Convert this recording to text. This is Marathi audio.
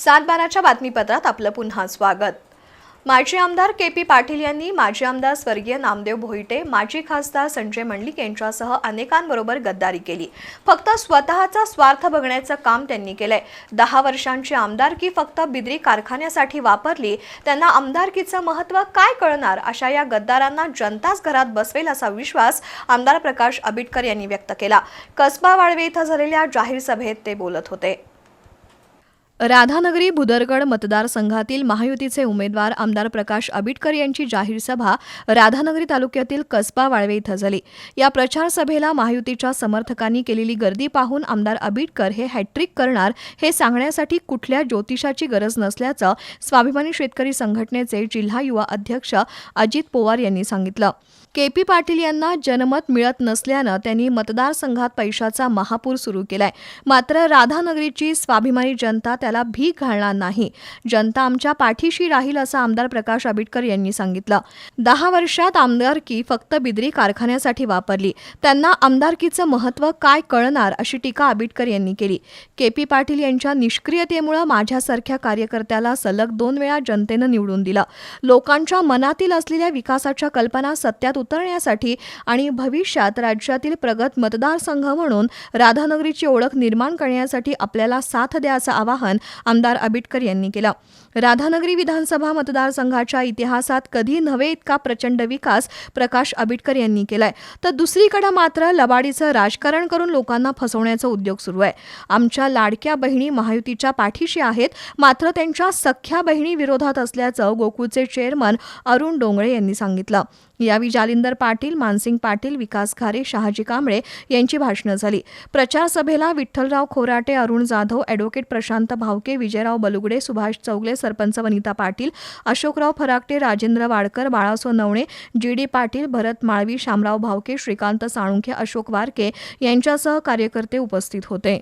सातबाराच्या बातमीपत्रात आपलं पुन्हा स्वागत. माजी आमदार के पी पाटील यांनी माजी आमदार स्वर्गीय नामदेव भोईटे माजी खासदार संजय मंडलिक यांच्यासह अनेकांबरोबर गद्दारी केली. फक्त स्वतःचा स्वार्थ बघण्याचं काम त्यांनी केलंय. दहा वर्षांची आमदारकी फक्त बिद्री कारखान्यासाठी वापरली त्यांना आमदारकीचं महत्त्व काय कळणार अशा या गद्दारांना जनताच घरात बसवेल असा विश्वास आमदार प्रकाश आबिटकर यांनी व्यक्त केला. कसबा वाळवे इथं झालेल्या जाहीर सभेत ते बोलत होते. राधानगरी भुदरगड मतदारसंघातील महायुतीचे उमेदवार आमदार प्रकाश आबिटकर यांची जाहीर सभा राधानगरी तालुक्यातील कसबा वाळवे इथं झाली. या प्रचार सभेला महायुतीच्या समर्थकांनी केलेली गर्दी पाहून आमदार आबिटकर हे हॅट्रिक करणार हे सांगण्यासाठी कुठल्या ज्योतिषाची गरज नसल्याचं स्वाभिमानी शेतकरी संघटनेचे जिल्हा युवा अध्यक्ष अजित पवार यांनी सांगितलं. के पी पाटील यांना जनमत मिळत नसल्यानं त्यांनी मतदारसंघात पैशाचा महापूर सुरू केलाय. मात्र राधानगरीची स्वाभिमानी जनता त्याला भीक घालणार नाही. जनता आमच्या पाठीशी राहील असं आमदार प्रकाश आबिटकर यांनी सांगितलं. दहा वर्षात आमदारकी फक्त बिद्री कारखान्यासाठी वापरली. त्यांना आमदारकीचं महत्त्व काय कळणार अशी टीका आबिटकर यांनी केली. के पी पाटील यांच्या निष्क्रियतेमुळे माझ्यासारख्या कार्यकर्त्याला सलग दोन वेळा जनतेनं निवडून दिलं. लोकांच्या मनातील असलेल्या विकासाच्या कल्पना सत्यात उतरण्यासाठी आणि भविष्यात राज्यातील प्रगत मतदारसंघ म्हणून राधानगरीची ओळख निर्माण करण्यासाठी आपल्याला साथ द्यायचं आवाहन आमदार आबिटकर यांनी केलं. राधानगरी विधानसभा मतदारसंघाच्या इतिहासात कधी नव्हे इतका प्रचंड विकास प्रकाश आबिटकर यांनी केलाय. तर दुसरीकडे मात्र लबाडीचं राजकारण करून लोकांना फसवण्याचा उद्योग सुरू आहे. आमच्या लाडक्या बहिणी महायुतीच्या पाठीशी आहेत मात्र त्यांच्या सख्या बहिणी विरोधात असल्याचं गोकुळचे चेअरमन अरुण डोंगळे यांनी सांगितलं. यावेळी जालिंदर पाटील मानसिंग पाटील विकास खारे शहाजी कांबळे यांची भाषणं झाली. प्रचार सभेला Vitthalrao Khorate Arun Jadhav advocate Prashant Bhavke Vijayrao Balugade Subhash Chougale sarpanch Vanita Patil Ashokrao Farakate Rajendra Wadkar Balaso Navane G D Patil Bharat Malvi Shamrao Bhavke Shrikant Salunkhe Ashok Warke यांच्यासह कार्यकर्ते उपस्थित होते.